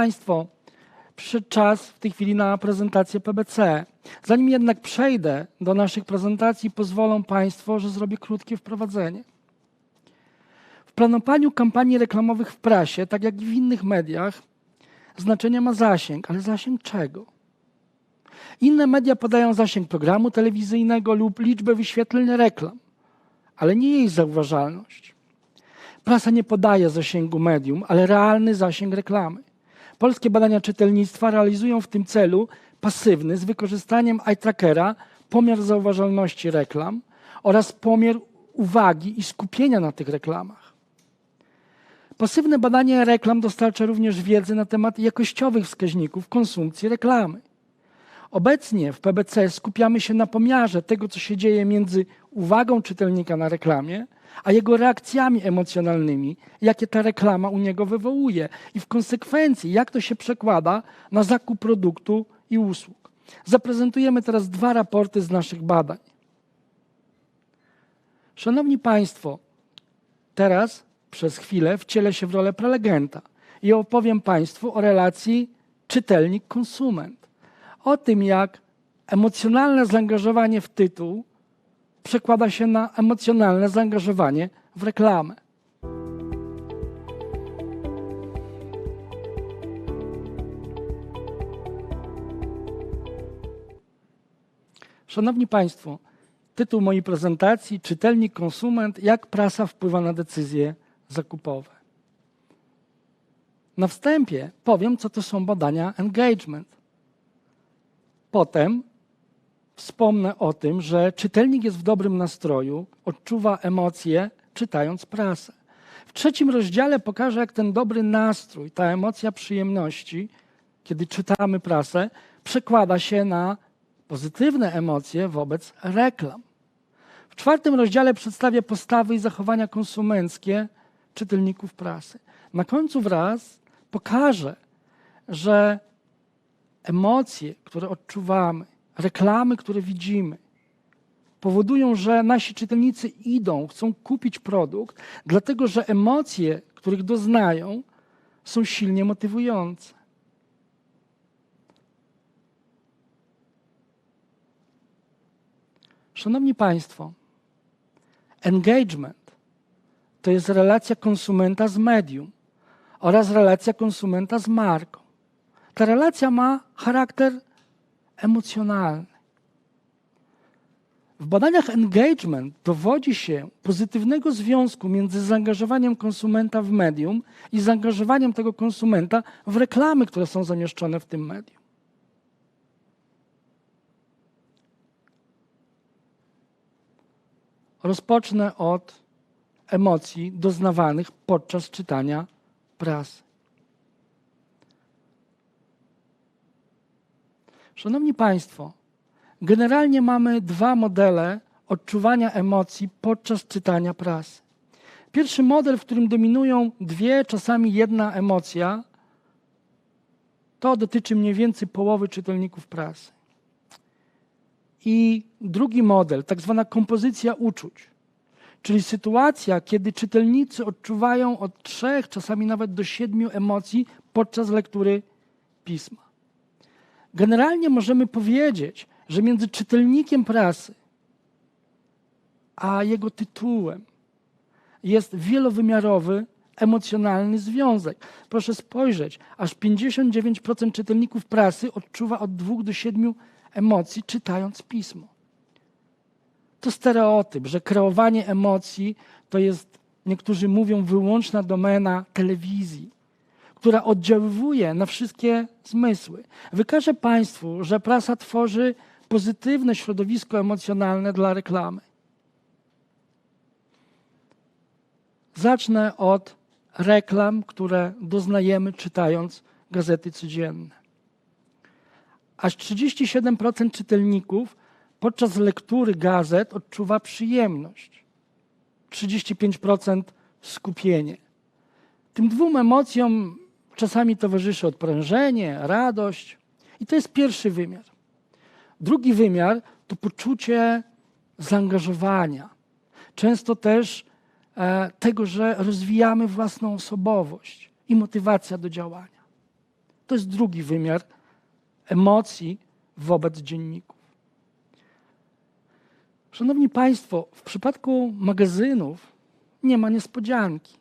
Państwo, przyszedł czas w tej chwili na prezentację PBC. Zanim jednak przejdę do naszych prezentacji, pozwolą Państwo, że zrobię krótkie wprowadzenie. W planowaniu kampanii reklamowych w prasie, tak jak i w innych mediach, znaczenie ma zasięg, ale zasięg czego? Inne media podają zasięg programu telewizyjnego lub liczbę wyświetleń reklam, ale nie jej zauważalność. Prasa nie podaje zasięgu medium, ale realny zasięg reklamy. Polskie badania czytelnictwa realizują w tym celu pasywny z wykorzystaniem eye trackera pomiar zauważalności reklam oraz pomiar uwagi i skupienia na tych reklamach. Pasywne badanie reklam dostarcza również wiedzy na temat jakościowych wskaźników konsumpcji reklamy. Obecnie w PBC skupiamy się na pomiarze tego, co się dzieje między uwagą czytelnika na reklamie, a jego reakcjami emocjonalnymi, jakie ta reklama u niego wywołuje i w konsekwencji, jak to się przekłada na zakup produktu i usług. Zaprezentujemy teraz dwa raporty z naszych badań. Szanowni Państwo, teraz przez chwilę wcielę się w rolę prelegenta i opowiem Państwu o relacji czytelnik-konsument. O tym, jak emocjonalne zaangażowanie w tytuł przekłada się na emocjonalne zaangażowanie w reklamę. Szanowni Państwo, tytuł mojej prezentacji Czytelnik, konsument, jak prasa wpływa na decyzje zakupowe. Na wstępie powiem, co to są badania engagement. Potem wspomnę o tym, że czytelnik jest w dobrym nastroju, odczuwa emocje, czytając prasę. W trzecim rozdziale pokażę, jak ten dobry nastrój, ta emocja przyjemności, kiedy czytamy prasę, przekłada się na pozytywne emocje wobec reklam. W czwartym rozdziale przedstawię postawy i zachowania konsumenckie czytelników prasy. Na końcu wraz pokażę, że emocje, które odczuwamy, reklamy, które widzimy, powodują, że nasi czytelnicy idą, chcą kupić produkt, dlatego że emocje, których doznają, są silnie motywujące. Szanowni Państwo, engagement to jest relacja konsumenta z medium oraz relacja konsumenta z marką. Ta relacja ma charakter emocjonalny. W badaniach engagement dowodzi się pozytywnego związku między zaangażowaniem konsumenta w medium i zaangażowaniem tego konsumenta w reklamy, które są zamieszczone w tym medium. Rozpocznę od emocji doznawanych podczas czytania prasy. Szanowni Państwo, generalnie mamy dwa modele odczuwania emocji podczas czytania prasy. Pierwszy model, w którym dominują dwie, czasami jedna emocja, to dotyczy mniej więcej połowy czytelników prasy. I drugi model, tak zwana kompozycja uczuć, czyli sytuacja, kiedy czytelnicy odczuwają od trzech, czasami nawet do siedmiu emocji podczas lektury pisma. Generalnie możemy powiedzieć, że między czytelnikiem prasy a jego tytułem jest wielowymiarowy, emocjonalny związek. Proszę spojrzeć, aż 59% czytelników prasy odczuwa od 2 do 7 emocji, czytając pismo. To stereotyp, że kreowanie emocji to jest, niektórzy mówią, wyłączna domena telewizji która oddziaływuje na wszystkie zmysły. Wykażę Państwu, że prasa tworzy pozytywne środowisko emocjonalne dla reklamy. Zacznę od reklam, które doznajemy czytając gazety codzienne. Aż 37% czytelników podczas lektury gazet odczuwa przyjemność, 35% skupienie. Tym dwóm emocjom czasami towarzyszy odprężenie, radość. I to jest pierwszy wymiar. Drugi wymiar to poczucie zaangażowania. Często też e, tego, że rozwijamy własną osobowość i motywacja do działania. To jest drugi wymiar emocji wobec dzienników. Szanowni Państwo, w przypadku magazynów nie ma niespodzianki,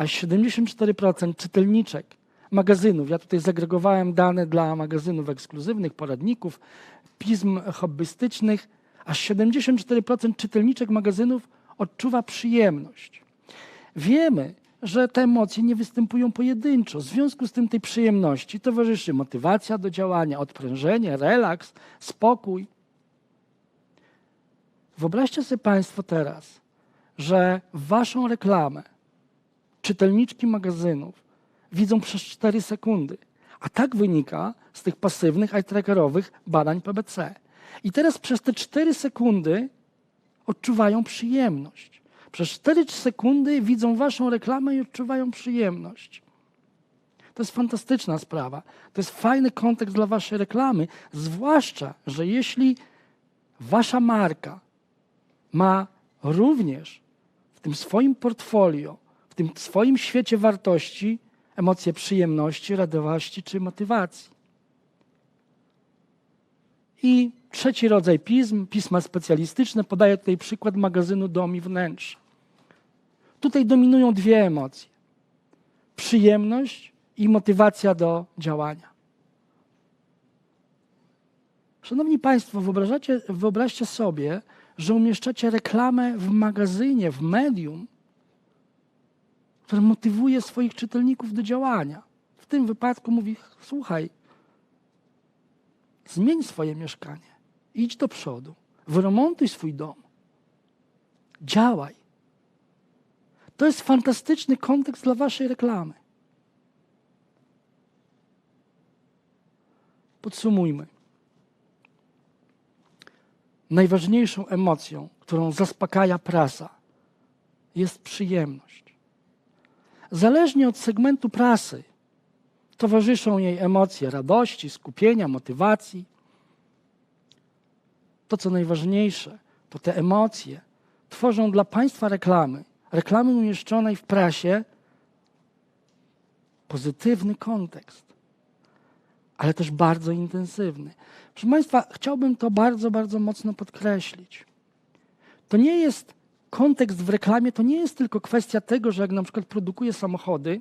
a 74% czytelniczek magazynów, ja tutaj zagregowałem dane dla magazynów ekskluzywnych, poradników, pism hobbystycznych, aż 74% czytelniczek magazynów odczuwa przyjemność. Wiemy, że te emocje nie występują pojedynczo. W związku z tym tej przyjemności towarzyszy motywacja do działania, odprężenie, relaks, spokój. Wyobraźcie sobie Państwo teraz, że Waszą reklamę czytelniczki magazynów widzą przez 4 sekundy. A tak wynika z tych pasywnych eye-trackerowych badań PBC. I teraz przez te 4 sekundy odczuwają przyjemność. Przez 4 sekundy widzą waszą reklamę i odczuwają przyjemność. To jest fantastyczna sprawa. To jest fajny kontekst dla waszej reklamy, zwłaszcza, że jeśli wasza marka ma również w tym swoim portfolio, w tym swoim świecie wartości emocje przyjemności, radości czy motywacji. I trzeci rodzaj pism, pisma specjalistyczne, podaję tutaj przykład magazynu Dom i Wnętrz. Tutaj dominują dwie emocje: przyjemność i motywacja do działania. Szanowni Państwo, wyobraźcie sobie, że umieszczacie reklamę w magazynie, w medium, które motywuje swoich czytelników do działania. W tym wypadku mówi: Słuchaj, zmień swoje mieszkanie, idź do przodu, wyremontuj swój dom, działaj. To jest fantastyczny kontekst dla Waszej reklamy. Podsumujmy. Najważniejszą emocją, którą zaspokaja prasa, jest przyjemność. Zależnie od segmentu prasy towarzyszą jej emocje radości, skupienia, motywacji. To, co najważniejsze, to te emocje tworzą dla państwa reklamy, reklamy umieszczonej w prasie, pozytywny kontekst, ale też bardzo intensywny. Proszę Państwa, chciałbym to bardzo, bardzo mocno podkreślić. To nie jest kontekst w reklamie to nie jest tylko kwestia tego, że jak na przykład produkuję samochody,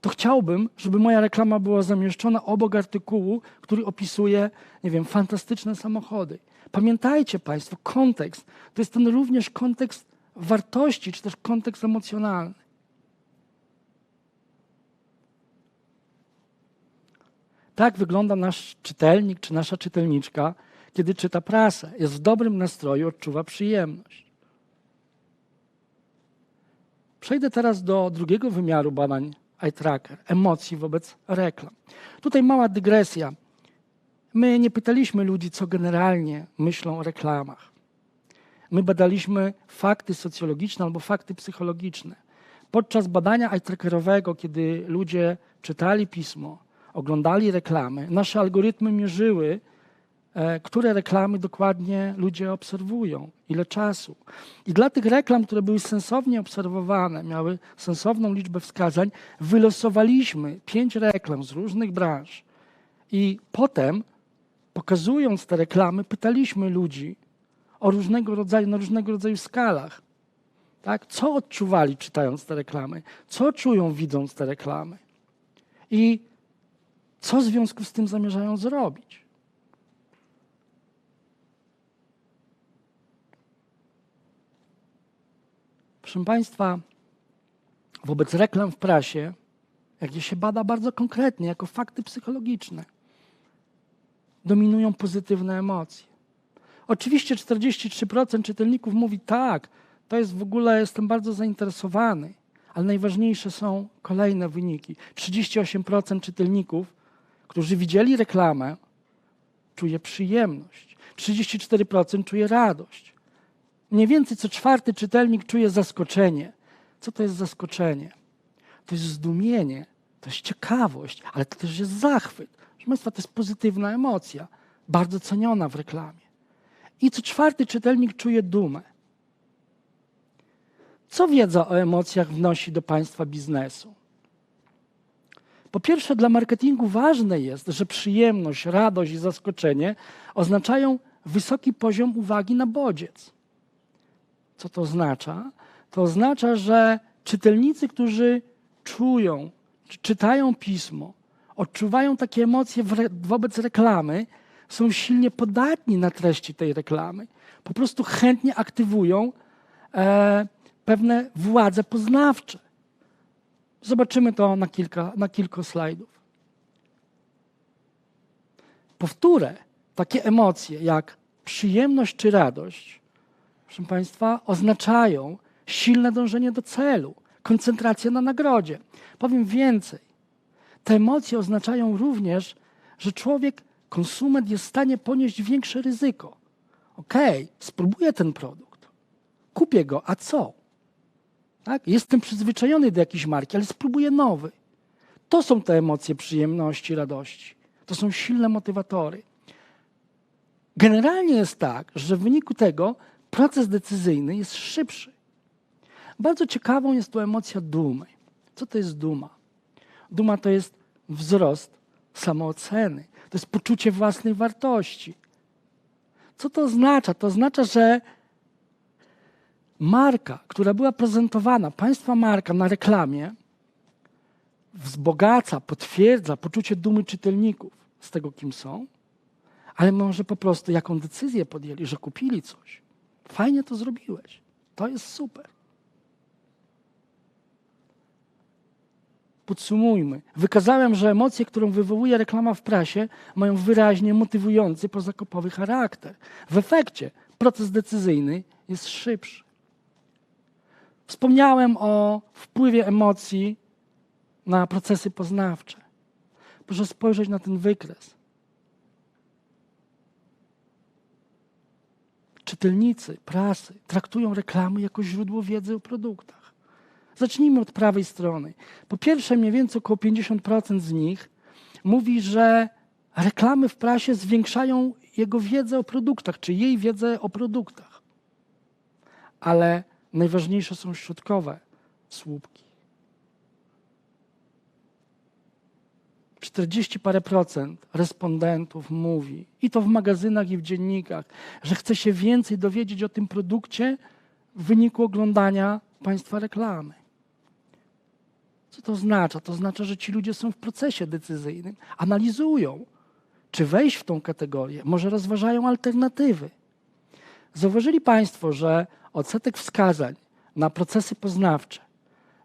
to chciałbym, żeby moja reklama była zamieszczona obok artykułu, który opisuje, nie wiem, fantastyczne samochody. Pamiętajcie Państwo, kontekst to jest ten również kontekst wartości, czy też kontekst emocjonalny. Tak wygląda nasz czytelnik czy nasza czytelniczka, kiedy czyta prasę. Jest w dobrym nastroju, odczuwa przyjemność. Przejdę teraz do drugiego wymiaru badań eye tracker, emocji wobec reklam. Tutaj mała dygresja. My nie pytaliśmy ludzi, co generalnie myślą o reklamach. My badaliśmy fakty socjologiczne albo fakty psychologiczne. Podczas badania eye trackerowego, kiedy ludzie czytali pismo, oglądali reklamy, nasze algorytmy mierzyły, które reklamy dokładnie ludzie obserwują, ile czasu. I dla tych reklam, które były sensownie obserwowane, miały sensowną liczbę wskazań, wylosowaliśmy pięć reklam z różnych branż. I potem, pokazując te reklamy, pytaliśmy ludzi o różnego rodzaju, na różnego rodzaju skalach. Tak? Co odczuwali czytając te reklamy? Co czują widząc te reklamy? I co w związku z tym zamierzają zrobić? Proszę Państwa, wobec reklam w prasie, jak je się bada bardzo konkretnie, jako fakty psychologiczne, dominują pozytywne emocje. Oczywiście 43% czytelników mówi tak, to jest w ogóle, jestem bardzo zainteresowany, ale najważniejsze są kolejne wyniki. 38% czytelników, którzy widzieli reklamę, czuje przyjemność. 34% czuje radość. Mniej więcej co czwarty czytelnik czuje zaskoczenie. Co to jest zaskoczenie? To jest zdumienie, to jest ciekawość, ale to też jest zachwyt. Proszę Państwa, to jest pozytywna emocja, bardzo ceniona w reklamie. I co czwarty czytelnik czuje dumę. Co wiedza o emocjach wnosi do Państwa biznesu? Po pierwsze, dla marketingu ważne jest, że przyjemność, radość i zaskoczenie oznaczają wysoki poziom uwagi na bodziec. Co to oznacza? To oznacza, że czytelnicy, którzy czują, czy czytają pismo, odczuwają takie emocje wobec reklamy, są silnie podatni na treści tej reklamy. Po prostu chętnie aktywują e, pewne władze poznawcze. Zobaczymy to na kilka, na kilku slajdów. Powtórę, takie emocje jak przyjemność czy radość, proszę Państwa, oznaczają silne dążenie do celu, koncentracja na nagrodzie. Powiem więcej. Te emocje oznaczają również, że człowiek, konsument jest w stanie ponieść większe ryzyko. Okej, okay, spróbuję ten produkt, kupię go, a co? Tak? Jestem przyzwyczajony do jakiejś marki, ale spróbuję nowy. To są te emocje przyjemności, radości. To są silne motywatory. Generalnie jest tak, że w wyniku tego proces decyzyjny jest szybszy. Bardzo ciekawą jest tu emocja dumy. Co to jest duma? Duma to jest wzrost samooceny, to jest poczucie własnej wartości. Co to oznacza? To oznacza, że marka, która była prezentowana, państwa marka na reklamie, wzbogaca, potwierdza poczucie dumy czytelników z tego, kim są, ale może po prostu jaką decyzję podjęli, że kupili coś. Fajnie to zrobiłeś. To jest super. Podsumujmy. Wykazałem, że emocje, którą wywołuje reklama w prasie, mają wyraźnie motywujący pozakupowy charakter. W efekcie proces decyzyjny jest szybszy. Wspomniałem o wpływie emocji na procesy poznawcze. Proszę spojrzeć na ten wykres. Czytelnicy prasy traktują reklamy jako źródło wiedzy o produktach. Zacznijmy od prawej strony. Po pierwsze, mniej więcej około 50% z nich mówi, że reklamy w prasie zwiększają jego wiedzę o produktach, czy jej wiedzę o produktach. Ale najważniejsze są środkowe słupki. 40 parę procent respondentów mówi, i to w magazynach, i w dziennikach, że chce się więcej dowiedzieć o tym produkcie w wyniku oglądania państwa reklamy. Co to oznacza? To oznacza, że ci ludzie są w procesie decyzyjnym, analizują, czy wejść w tą kategorię, może rozważają alternatywy. Zauważyli Państwo, że odsetek wskazań na procesy poznawcze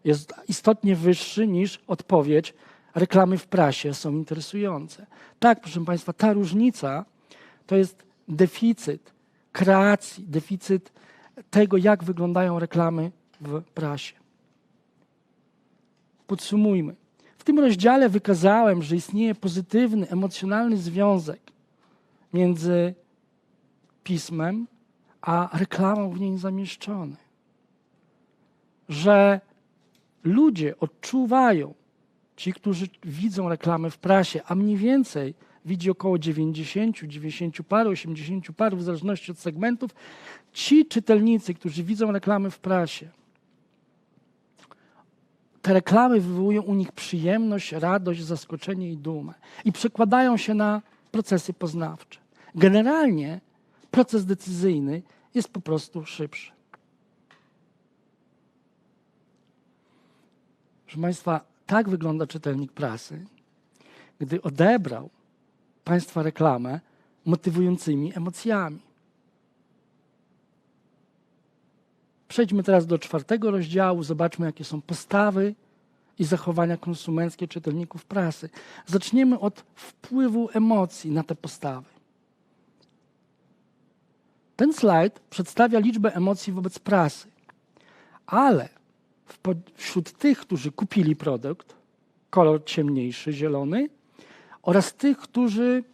jest istotnie wyższy niż odpowiedź reklamy w prasie są interesujące. Tak, proszę Państwa, ta różnica to jest deficyt kreacji, deficyt tego, jak wyglądają reklamy w prasie. Podsumujmy. W tym rozdziale wykazałem, że istnieje pozytywny, emocjonalny związek między pismem a reklamą w niej zamieszczony. Że ludzie odczuwają, ci, którzy widzą reklamy w prasie, a mniej więcej widzi około 90, 90 paru, 80 paru, w zależności od segmentów, ci czytelnicy, którzy widzą reklamy w prasie, te reklamy wywołują u nich przyjemność, radość, zaskoczenie i dumę i przekładają się na procesy poznawcze. Generalnie proces decyzyjny jest po prostu szybszy. Proszę Państwa, tak wygląda czytelnik prasy, gdy odebrał Państwa reklamę motywującymi emocjami. Przejdźmy teraz do czwartego rozdziału, zobaczmy, jakie są postawy i zachowania konsumenckie czytelników prasy. Zaczniemy od wpływu emocji na te postawy. Ten slajd przedstawia liczbę emocji wobec prasy, ale wśród tych, którzy kupili produkt, kolor ciemniejszy, zielony, oraz tych, którzy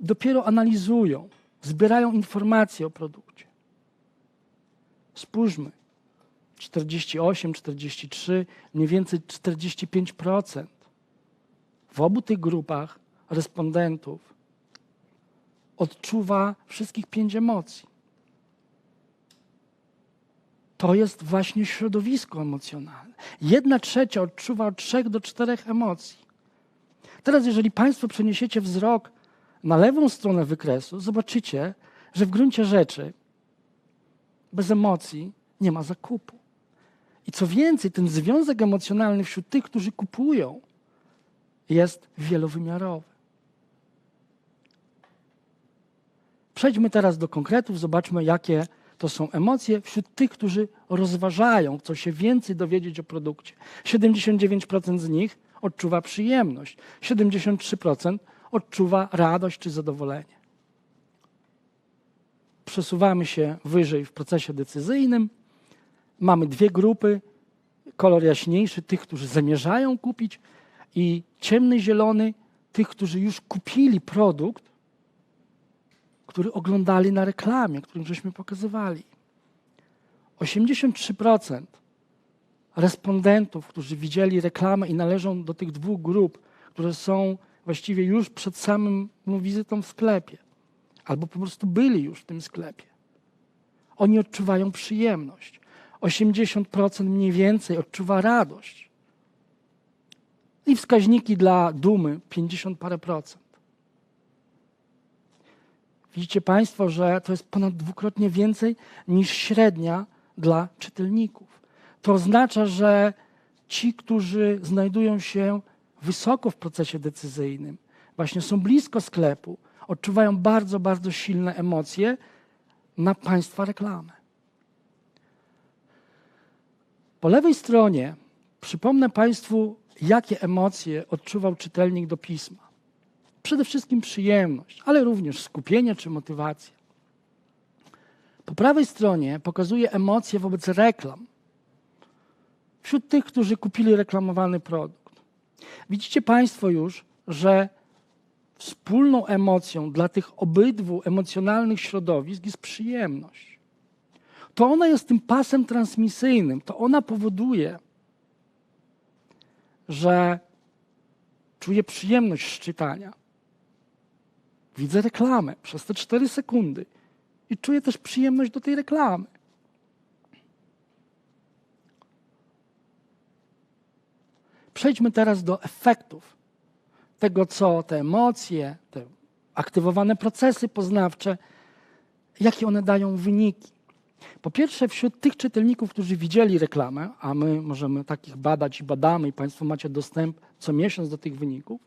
dopiero analizują, zbierają informacje o produkcie. Spójrzmy. 48, 43, mniej więcej 45%. W obu tych grupach respondentów odczuwa wszystkich pięć emocji. To jest właśnie środowisko emocjonalne. Jedna trzecia odczuwa od trzech do czterech emocji. Teraz, jeżeli Państwo przeniesiecie wzrok na lewą stronę wykresu, zobaczycie, że w gruncie rzeczy bez emocji nie ma zakupu. I co więcej, ten związek emocjonalny wśród tych, którzy kupują, jest wielowymiarowy. Przejdźmy teraz do konkretów, zobaczmy, jakie to są emocje wśród tych, którzy rozważają, chcą się więcej dowiedzieć o produkcie. 79% z nich odczuwa przyjemność, 73% odczuwa radość czy zadowolenie. Przesuwamy się wyżej w procesie decyzyjnym. Mamy dwie grupy. Kolor jaśniejszy tych, którzy zamierzają kupić, i ciemny zielony tych, którzy już kupili produkt, który oglądali na reklamie, którym żeśmy pokazywali. 83% respondentów, którzy widzieli reklamę i należą do tych dwóch grup, które są właściwie już przed samym wizytą w sklepie, albo po prostu byli już w tym sklepie. Oni odczuwają przyjemność. 80% mniej więcej odczuwa radość. I wskaźniki dla dumy 50 parę procent. Widzicie Państwo, że to jest ponad dwukrotnie więcej niż średnia dla czytelników. To oznacza, że ci, którzy znajdują się wysoko w procesie decyzyjnym, właśnie są blisko sklepu, odczuwają bardzo, bardzo silne emocje na Państwa reklamę. Po lewej stronie przypomnę Państwu, jakie emocje odczuwał czytelnik do pisma. Przede wszystkim przyjemność, ale również skupienie czy motywacja. Po prawej stronie pokazuje emocje wobec reklam wśród tych, którzy kupili reklamowany produkt. Widzicie Państwo już, że wspólną emocją dla tych obydwu emocjonalnych środowisk jest przyjemność. To ona jest tym pasem transmisyjnym, to ona powoduje, że czuję przyjemność z czytania. Widzę reklamę przez te 4 sekundy i czuję też przyjemność do tej reklamy. Przejdźmy teraz do efektów tego, co te emocje, te aktywowane procesy poznawcze, jakie one dają wyniki. Po pierwsze, wśród tych czytelników, którzy widzieli reklamę, a my możemy takich badać i badamy, i Państwo macie dostęp co miesiąc do tych wyników,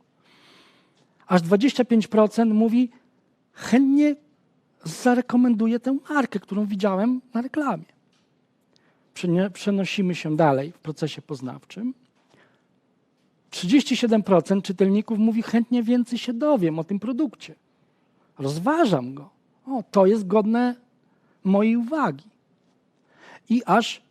aż 25% mówi, chętnie zarekomenduję tę markę, którą widziałem na reklamie. Przenosimy się dalej w procesie poznawczym. 37% czytelników mówi, chętnie więcej się dowiem o tym produkcie. Rozważam go. O, to jest godne mojej uwagi. I aż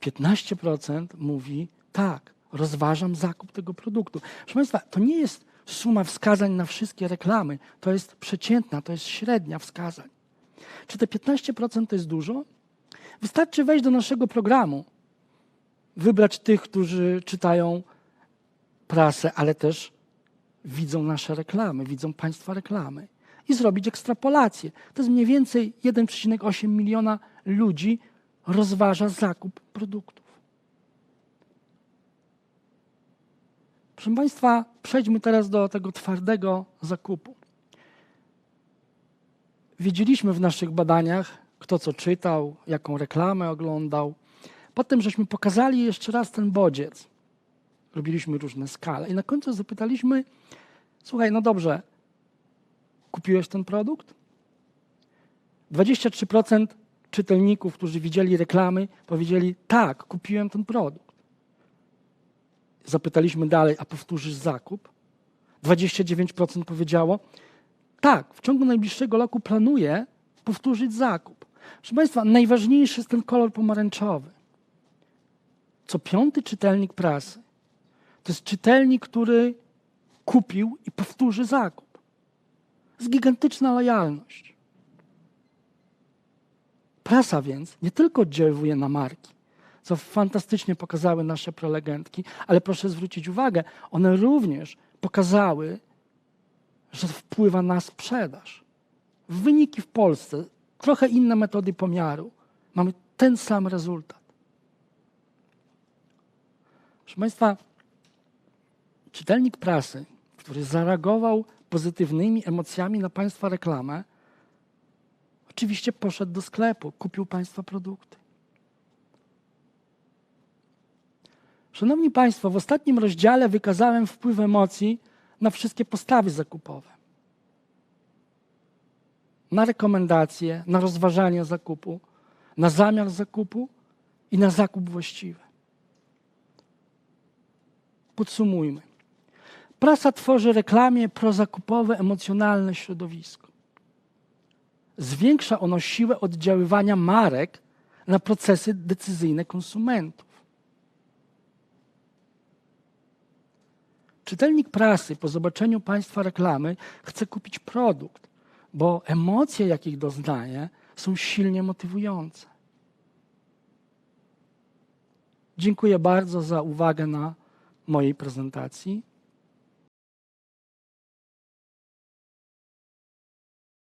15% mówi, tak, rozważam zakup tego produktu. Proszę Państwa, to nie jest suma wskazań na wszystkie reklamy. To jest przeciętna, to jest średnia wskazań. Czy te 15% to jest dużo? Wystarczy wejść do naszego programu, wybrać tych, którzy czytają prasę, ale też widzą nasze reklamy, widzą Państwa reklamy i zrobić ekstrapolację. To jest mniej więcej 1,8 miliona ludzi rozważa zakup produktów. Proszę Państwa, przejdźmy teraz do tego twardego zakupu. Widzieliśmy w naszych badaniach, kto co czytał, jaką reklamę oglądał. Potem żeśmy pokazali jeszcze raz ten bodziec. Robiliśmy różne skale i na końcu zapytaliśmy, słuchaj, no dobrze, kupiłeś ten produkt? 23% czytelników, którzy widzieli reklamy, powiedzieli, tak, kupiłem ten produkt. Zapytaliśmy dalej, a powtórzysz zakup? 29% powiedziało, tak, w ciągu najbliższego roku planuję powtórzyć zakup. Proszę Państwa, najważniejszy jest ten kolor pomarańczowy. Co piąty czytelnik prasy to jest czytelnik, który kupił i powtórzy zakup. Jest gigantyczna lojalność. Prasa więc nie tylko oddziaływuje na marki, co fantastycznie pokazały nasze prelegentki, ale proszę zwrócić uwagę, one również pokazały, że wpływa na sprzedaż. Wyniki w Polsce, trochę inne metody pomiaru, mamy ten sam rezultat. Proszę Państwa, czytelnik prasy który zareagował pozytywnymi emocjami na Państwa reklamę, oczywiście poszedł do sklepu, kupił Państwa produkty. Szanowni Państwo, w ostatnim rozdziale wykazałem wpływ emocji na wszystkie postawy zakupowe. Na rekomendacje, na rozważanie zakupu, na zamiar zakupu i na zakup właściwy. Podsumujmy. Prasa tworzy reklamie prozakupowe, emocjonalne środowisko. Zwiększa ono siłę oddziaływania marek na procesy decyzyjne konsumentów. Czytelnik prasy po zobaczeniu Państwa reklamy chce kupić produkt, bo emocje, jakich doznaje, są silnie motywujące. Dziękuję bardzo za uwagę na mojej prezentacji.